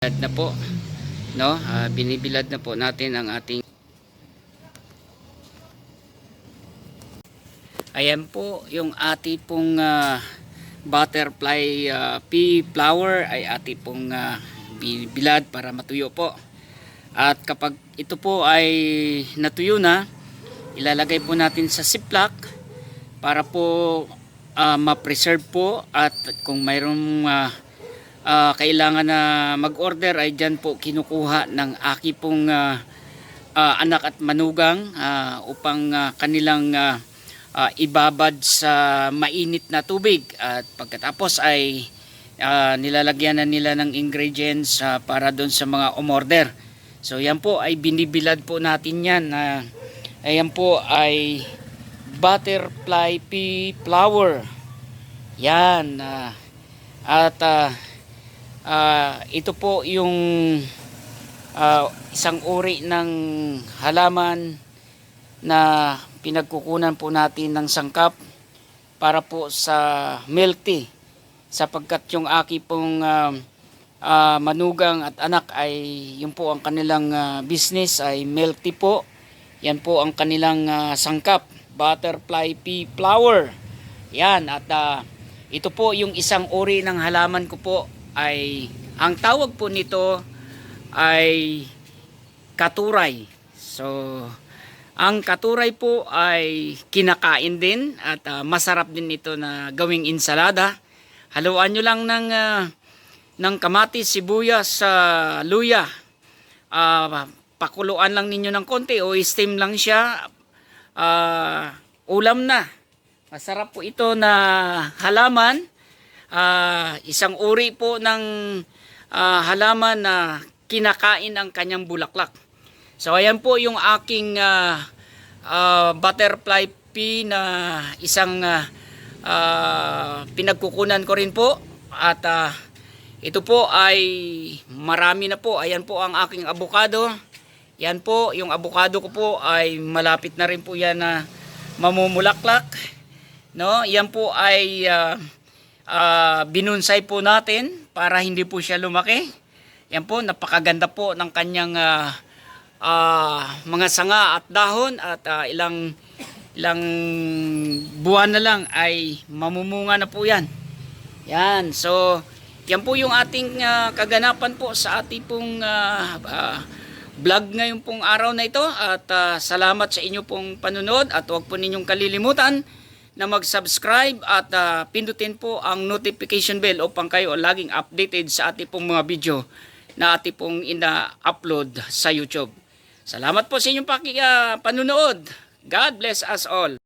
Bilad na po, no? Ah, binibilad na po natin ang ating Ayan po yung ati pong ah, butterfly ah, pea flower ay ati pong ah, bibilad para matuyo po. At kapag ito po ay natuyo na, ilalagay po natin sa ziplock para po ah, ma-preserve po at kung mayroong ah, ah, kailangan na mag-order ay dyan po kinukuha ng aki pong ah, ah, anak at manugang ah, upang ah, kanilang ah, ah, ibabad sa mainit na tubig at pagkatapos ay ah, nilalagyan na nila ng ingredients ah, para doon sa mga umorder. So yan po ay binibilad po natin yan. na ayan po ay butterfly pea flower. Yan. ah, at ah, ah, ito po yung ah, isang uri ng halaman na pinagkukunan po natin ng sangkap para po sa milk tea. Sapagkat yung aki pong ah, ah, manugang at anak ay yun po ang kanilang ah, business ay milk tea po. Yan po ang kanilang ah, sangkap butterfly pea flower. Yan at ah, ito po yung isang uri ng halaman ko po ay ang tawag po nito ay katuray so ang katuray po ay kinakain din at ah, masarap din ito na gawing insalada. Haluan nyo lang ng, ah, ng kamatis, sibuyas, sa luya. Ah, pakuluan lang ninyo ng konti o steam lang siya. Ah, ulam na. Masarap po ito na halaman. Ah, isang uri po ng ah, halaman na kinakain ang kanyang bulaklak. So ayan po yung aking ah, ah, butterfly pea na isang ah, ah, pinagkukunan ko rin po at ah, ito po ay marami na po. Ayan po ang aking abukado. Yan po, yung abukado ko po ay malapit na rin po yan na mamumulaklak. No, yan po ay ah, ah, binunsay po natin para hindi po siya lumaki. Yan po, napakaganda po ng kanyang ah, ah, mga sanga at dahon at ah, ilang ilang buwan na lang ay mamumunga na po yan. Yan, so yan po yung ating ah, kaganapan po sa ating pong ah, ah, vlog ngayon pong araw na ito at ah, salamat sa inyo pong panunod at huwag po ninyong kalilimutan na mag-subscribe at ah, pindutin po ang notification bell upang kayo laging updated sa ating pong mga video na ating pong ina-upload sa YouTube. Salamat po sa inyong paki, ah, panunood. God bless us all.